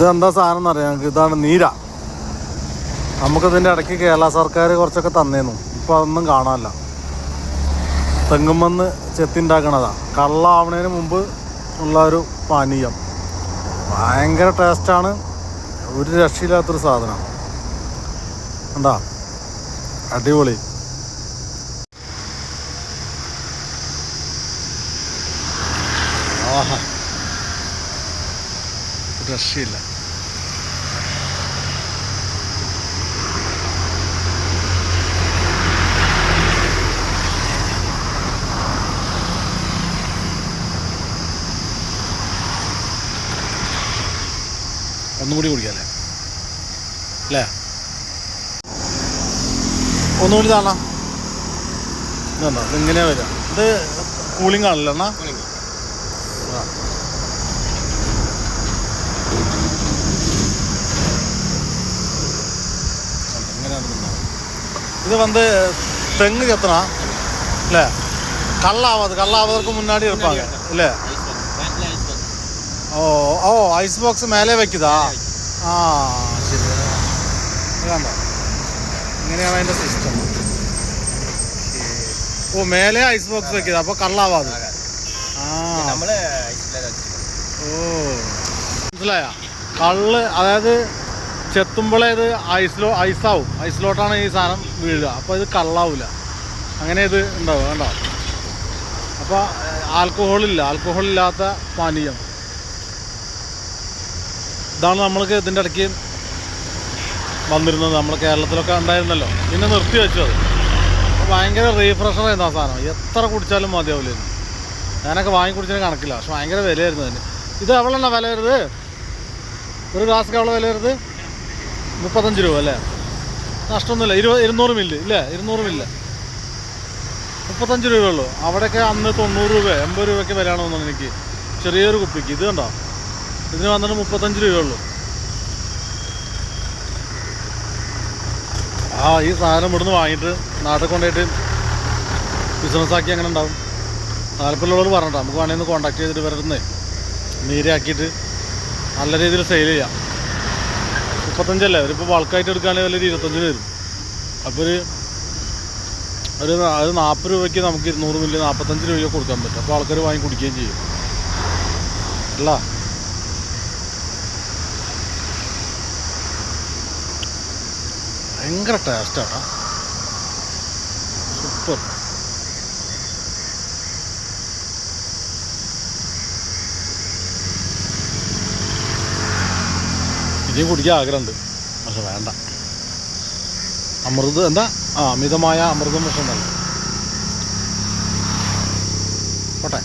ഇതെന്താ സാധനം എന്നറിയാം? ഞങ്ങൾക്ക് ഇതാണ് നീര. നമുക്കിതിന്റെ ഇടയ്ക്ക് കേരള സർക്കാർ കുറച്ചൊക്കെ തന്നേന്നു. ഇപ്പോൾ അതൊന്നും കാണാനില്ല. തെങ്ങുമെന്ന് ചെത്തിണ്ടാക്കണതാ. കള്ളാവണതിന് മുമ്പ് ഉള്ള ഒരു പാനീയം. ഭയങ്കര ടേസ്റ്റാണ്. ഒരു രക്ഷയില്ലാത്തൊരു സാധനം. എന്താ അടിപൊളി. ആഹാ. രക്ഷയില്ല. ഒന്നും കൂടി കുടിക്കാല്ലേ അല്ലേ ഒന്നുകൂടി താണ ഇതുണ്ടോ ഇങ്ങനെയാ വരിക ഇത് കൂളിംഗ് ആണല്ലോ എന്നാ ആ. ഇങ്ങനെയാണ് തിന്നാ. இது வந்து தெங்கு எத்தனா இல்லை கல்லாவது கல்லாவதற்கு முன்னாடி இருப்பாங்க இல்லை ഓ ഓ ഐസ് ബോക്സ് മേലെ വെക്കുതാ? ആ ശരി. വേണ്ട ഇങ്ങനെയാണ് അതിന്റെ സിസ്റ്റം ഓ മേലെ ഐസ് ബോക്സ് വെക്കുക അപ്പോൾ കള്ളാവാതെ. ആ. ഓ. മനസ്സിലായ? കള്ള് അതായത് ചെത്തുമ്പോഴേ ഇത് ഐസിലോ ഐസാവും ഐസിലോട്ടാണ് ഈ സാധനം വീഴുക. അപ്പോൾ ഇത് കള്ളാവില്ല അങ്ങനെ ഇത് ഉണ്ടാവും കണ്ടോ? അപ്പോൾ ആൽക്കഹോൾ ഇല്ലാത്ത പാനീയം. ഇതാണ് നമ്മൾക്ക് ഇതിന്റെ ഇടയ്ക്ക് വന്നിരുന്നത്. നമ്മൾ കേരളത്തിലൊക്കെ ഉണ്ടായിരുന്നല്ലോ. പിന്നെ നിർത്തി വെച്ചു അത്. ഭയങ്കര റീഫ്രഷർ ആയിരുന്നു ആ സാധനം. എത്ര കുടിച്ചാലും മതിയാവില്ലായിരുന്നു ഞാനൊക്കെ വാങ്ങി കുടിച്ചതിന് കണക്കില്ല. പക്ഷെ ഭയങ്കര വിലയായിരുന്നു അതിന്. ഇത് എവളെണ്ണ വില വരുത് ഒരു ഗ്ലാസ്ക്ക് എവളെ വില വരുത് മുപ്പത്തഞ്ച് രൂപ അല്ലേ? നഷ്ടമൊന്നുമില്ല. ഇരുപത് ഇരുന്നൂറ് മില്ല് ഇല്ലേ? ഇരുന്നൂറ് മില്ല്. മുപ്പത്തഞ്ച് രൂപയുള്ളൂ അവിടെയൊക്കെ അന്ന് തൊണ്ണൂറ് രൂപ എൺപത് രൂപയ്ക്ക് വിലയാണോ തോന്നുന്നു എനിക്ക്. ചെറിയൊരു കുപ്പിക്ക്. ഇത് കണ്ടോ? ഇതിന് വന്നിട്ട് മുപ്പത്തഞ്ച് രൂപയുള്ളൂ. ആ ഈ സാധനം ഇവിടുന്ന് വാങ്ങിയിട്ട് നാട്ടിൽ കൊണ്ടുപോയിട്ട് ബിസിനസ് ആക്കി അങ്ങനെ ഉണ്ടാവും. താല്പര്യമുള്ളവർ പറഞ്ഞിട്ട് നമുക്ക് വേണമെങ്കിൽ ഒന്ന് കോൺടാക്ട് ചെയ്തിട്ട് വരുന്നേ നീരാക്കിയിട്ട് നല്ല രീതിയിൽ സെയിൽ ചെയ്യാം. മുപ്പത്തഞ്ചല്ലേ അവരിപ്പോൾ ബൾക്കായിട്ട് എടുക്കുകയാണെങ്കിൽ വലിയൊരു ഇരുപത്തഞ്ചിന് വരും. അപ്പോൾ ഒരു ഒരു ഒരു നാൽപ്പത് രൂപയ്ക്ക് നമുക്ക് ഇരുന്നൂറ് മില്ലി നാൽപ്പത്തഞ്ച് രൂപയ്ക്ക് കൊടുക്കാൻ പറ്റും. അപ്പോൾ ആൾക്കാർ വാങ്ങി കുടിക്കുകയും ചെയ്യും. അല്ല? ഭയങ്കര ടേസ്റ്റാണ് സൂപ്പർ ഇനിയും കുടിക്കാൻ ആഗ്രഹമുണ്ട്. പക്ഷെ വേണ്ട. അമൃത് എന്താ? ആ അമിതമായ അമൃതം പക്ഷെ തന്നെ പോട്ടെ.